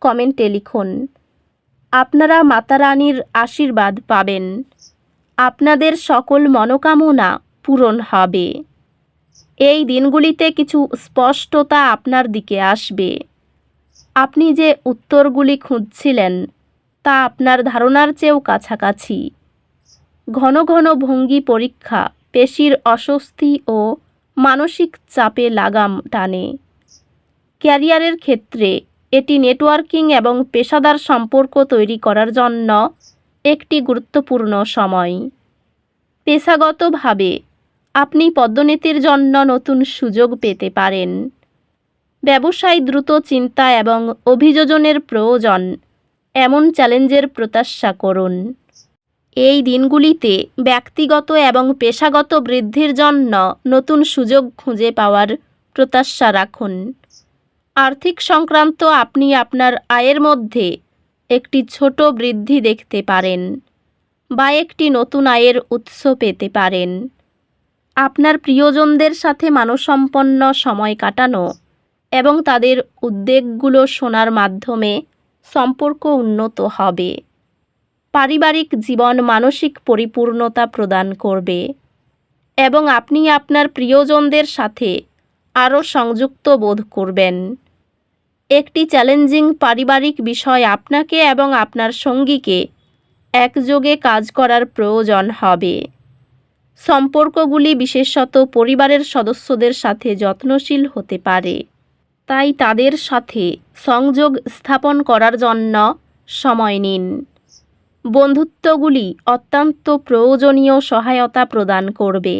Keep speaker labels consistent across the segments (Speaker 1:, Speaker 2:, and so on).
Speaker 1: কমেন্টে লিখুন। আপনারা মাতা রানীর আশীর্বাদ পাবেন। আপনাদের সকল মনোকামনা পূরণ হবে। এই দিনগুলিতে কিছু স্পষ্টতা আপনার দিকে আসবে। আপনি যে উত্তরগুলি খুঁজছিলেন, তা আপনার ধারণার চেয়েও কাছাকাছি। ঘন ঘন ভঙ্গি পরীক্ষা, পেশির অস্বস্তি ও মানসিক চাপে লাগাম টানে। ক্যারিয়ারের ক্ষেত্রে এটি নেটওয়ার্কিং এবং পেশাদার সম্পর্ক তৈরি করার জন্য একটি গুরুত্বপূর্ণ সময়। পেশাগতভাবে, আপনি পদ্মনীতির জন্য নতুন সুযোগ পেতে পারেন। ব্যবসায় দ্রুত চিন্তা এবং অভিযোজনের প্রয়োজন, এমন চ্যালেঞ্জের প্রত্যাশা করুন। এই দিনগুলিতে ব্যক্তিগত এবং পেশাগত বৃদ্ধির জন্য নতুন সুযোগ খুঁজে পাওয়ার প্রত্যাশা রাখুন। আর্থিক সংক্রান্ত আপনি আপনার আয়ের মধ্যে একটি ছোট বৃদ্ধি দেখতে পারেন বা একটি নতুন আয়ের উৎস পেতে পারেন। আপনার প্রিয়জনদের সাথে মানসম্পন্ন সময় কাটানো এবং তাদের উদ্বেগগুলো শোনার মাধ্যমে সম্পর্ক উন্নত হবে। পারিবারিক জীবন মানসিক পরিপূর্ণতা প্রদান করবে এবং আপনি আপনার প্রিয়জনদের সাথে আরও সংযুক্ত বোধ করবেন। একটি চ্যালেঞ্জিং পারিবারিক বিষয় আপনাকে এবং আপনার সঙ্গীকে একযোগে কাজ করার প্রয়োজন হবে। সম্পর্কগুলি বিশেষত পরিবারের সদস্যদের সাথে যত্নশীল হতে পারে। তাই তাদের সাথে সংযোগ স্থাপন করার জন্য সময় নিন। বন্ধুত্বগুলি অত্যন্ত প্রয়োজনীয় সহায়তা প্রদান করবে।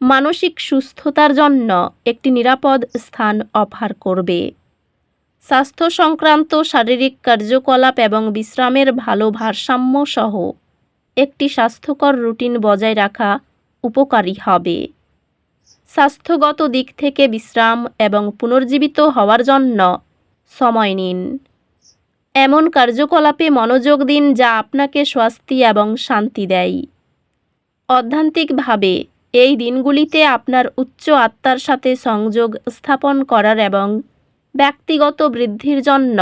Speaker 1: মানসিক সুস্থতার জন্য একটি নিরাপদ স্থান অফার করবে। স্বাস্থ্য সংক্রান্ত শারীরিক কার্যকলাপ এবং বিশ্রামের ভালো ভারসাম্য সহ একটি স্বাস্থ্যকর রুটিন বজায় রাখা উপকারী হবে। স্বাস্থ্যগত দিক থেকে বিশ্রাম এবং পুনর্জীবিত হওয়ার জন্য সময় নিন। এমন কার্যকলাপে মনোযোগ দিন যা আপনাকে স্বস্তি এবং শান্তি দেয়। অধ্যান্তিকভাবে, এই দিনগুলিতে আপনার উচ্চ আত্মার সাথে সংযোগ স্থাপন করার এবং ব্যক্তিগত বৃদ্ধির জন্য,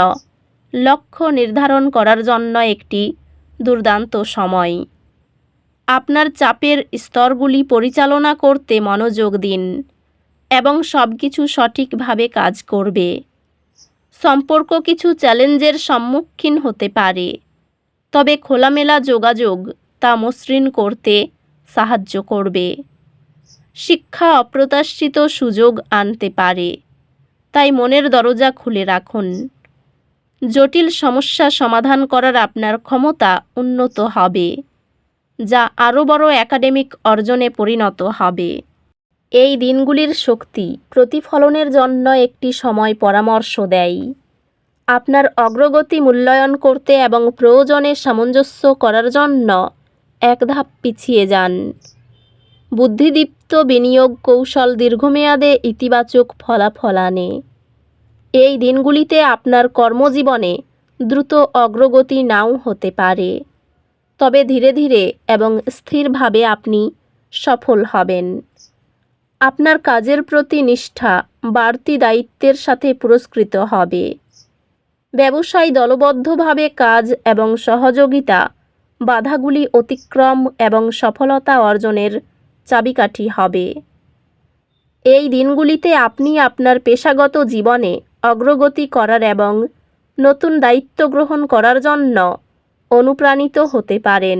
Speaker 1: লক্ষ্য নির্ধারণ করার জন্য একটি দুর্দান্ত সময়। আপনার চাপের স্তরগুলি পরিচালনা করতে মনোযোগ দিন এবং সব কিছু সঠিকভাবে কাজ করবে। সম্পর্ক কিছু চ্যালেঞ্জের সম্মুখীন হতে পারে, তবে খোলামেলা যোগাযোগ তা মসৃণ করতে সাহায্য করবে। শিক্ষা অপ্রত্যাশিত সুযোগ আনতে পারে। তাই মনের দরজা খুলে রাখুন। জটিল সমস্যা সমাধান করার আপনার ক্ষমতা উন্নত হবে, যা আরও বড় একাডেমিক অর্জনে পরিণত হবে। এই দিনগুলির শক্তি প্রতিফলনের জন্য একটি সময় পরামর্শ দেয়। আপনার অগ্রগতি মূল্যায়ন করতে এবং প্রয়োজনে সামঞ্জস্য করার জন্য এক ধাপ পিছিয়ে যান। বুদ্ধিদীপ্ত বিনিয়োগ কৌশল দীর্ঘমেয়াদে ইতিবাচক ফলাফল আনে। এই দিনগুলিতে আপনার কর্মজীবনে দ্রুত অগ্রগতি নাও হতে পারে। তবে ধীরে ধীরে এবং স্থিরভাবে আপনি সফল হবেন। আপনার কাজের প্রতি নিষ্ঠা বাড়তি দায়িত্বের সাথে পুরস্কৃত হবে। ব্যবসায় দলবদ্ধভাবে কাজ এবং সহযোগিতা বাধাগুলি অতিক্রম এবং সফলতা অর্জনের চাবিকাঠি হবে। এই দিনগুলিতে আপনি আপনার পেশাগত জীবনে অগ্রগতি করার এবং নতুন দায়িত্ব গ্রহণ করার জন্য অনুপ্রাণিত হতে পারেন।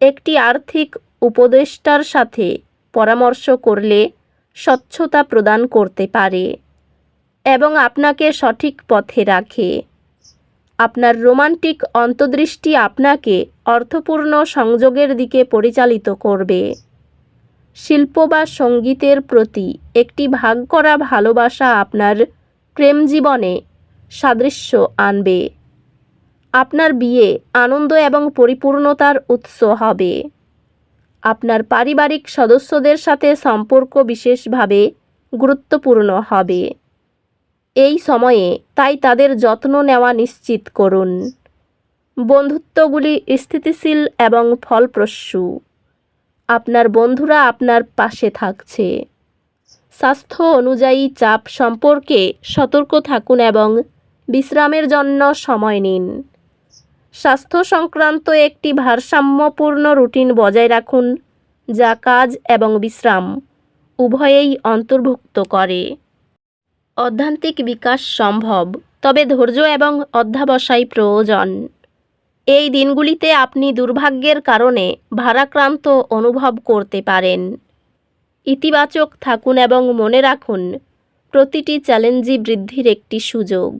Speaker 1: একটি আর্থিক উপদেষ্টার সাথে পরামর্শ করলে স্বচ্ছতা প্রদান করতে পারে এবং আপনাকে সঠিক পথে রাখে। আপনার রোমান্টিক অন্তর্দৃষ্টি আপনাকে অর্থপূর্ণ সংযোগের দিকে পরিচালিত করবে। শিল্প বা সঙ্গীতের প্রতি একটি ভাগ করা ভালোবাসা আপনার প্রেম জীবনে সাদৃশ্য আনবে। আপনার বিয়ে আনন্দ এবং পরিপূর্ণতার উৎস হবে। আপনার পারিবারিক সদস্যদের সাথে সম্পর্ক বিশেষভাবে গুরুত্বপূর্ণ হবে। এই সময়ে তাই তাদের যত্ন নেওয়া নিশ্চিত করুন। বন্ধুত্বগুলি স্থিতিশীল এবং ফলপ্রসূ। আপনার বন্ধুরা আপনার পাশে থাকছে। স্বাস্থ্য অনুযায়ী চাপ সম্পর্কে সতর্ক থাকুন এবং বিশ্রামের জন্য সময় নিন। স্বাস্থ্য সংক্রান্ত একটি ভারসাম্যপূর্ণ রুটিন বজায় রাখুন, যা কাজ এবং বিশ্রাম উভয়েই অন্তর্ভুক্ত করে। অধ্যান্তিক বিকাশ সম্ভব, তবে ধৈর্য এবং অধ্যাবসায় প্রয়োজন। এই দিনগুলিতে আপনি দুর্ভাগ্যের কারণে ভারাক্রান্ত অনুভব করতে পারেন। ইতিবাচক থাকুন এবং মনে রাখুন, প্রতিটি চ্যালেঞ্জই বৃদ্ধির একটি সুযোগ।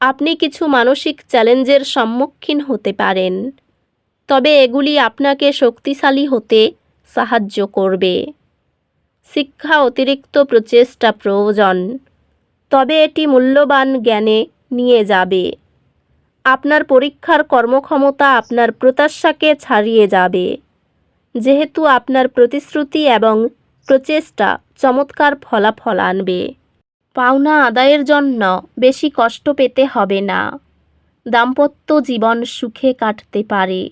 Speaker 1: আপনি কিছু মানসিক চ্যালেঞ্জের সম্মুখীন হতে পারেন, তবে এগুলি আপনাকে শক্তিশালী হতে সাহায্য করবে। শিক্ষা অতিরিক্ত প্রচেষ্টা প্রয়োজন, তবে এটি মূল্যবান জ্ঞানে নিয়ে যাবে। আপনার পরীক্ষার কর্মক্ষমতা আপনার প্রত্যাশাকে ছাড়িয়ে যাবে। যেহেতু আপনার প্রতিশ্রুতি এবং প্রচেষ্টা চমৎকার ফলাফল আনবে। পাওনা আদায়ের জন্য বেশি কষ্ট পেতে হবে না। দাম্পত্য জীবন সুখে কাটতে পারে।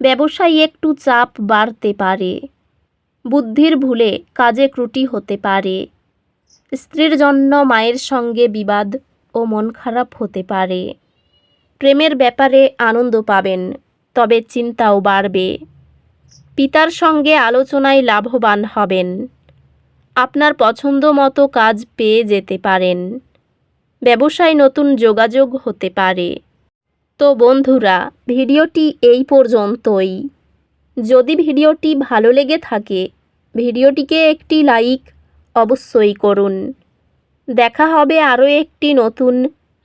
Speaker 1: ব্যবসায় একটু চাপ বাড়তে পারে। বুদ্ধির ভুলে কাজে ত্রুটি হতে পারে। স্ত্রীর জন্য মায়ের সঙ্গে বিবাদ ও মন খারাপ হতে পারে। প্রেমের ব্যাপারে আনন্দ পাবেন, তবে চিন্তাও বাড়বে। পিতার সঙ্গে আলোচনায় লাভবান হবেন। আপনার পছন্দ মতো কাজ পেয়ে যেতে পারেন। ব্যবসায় নতুন যোগাযোগ হতে পারে। তো বন্ধুরা, ভিডিওটি এই পর্যন্তই। যদি ভিডিওটি ভালো লেগে থাকে, ভিডিওটিকে একটি লাইক অবশ্যই করুন। দেখা হবে আরও একটি নতুন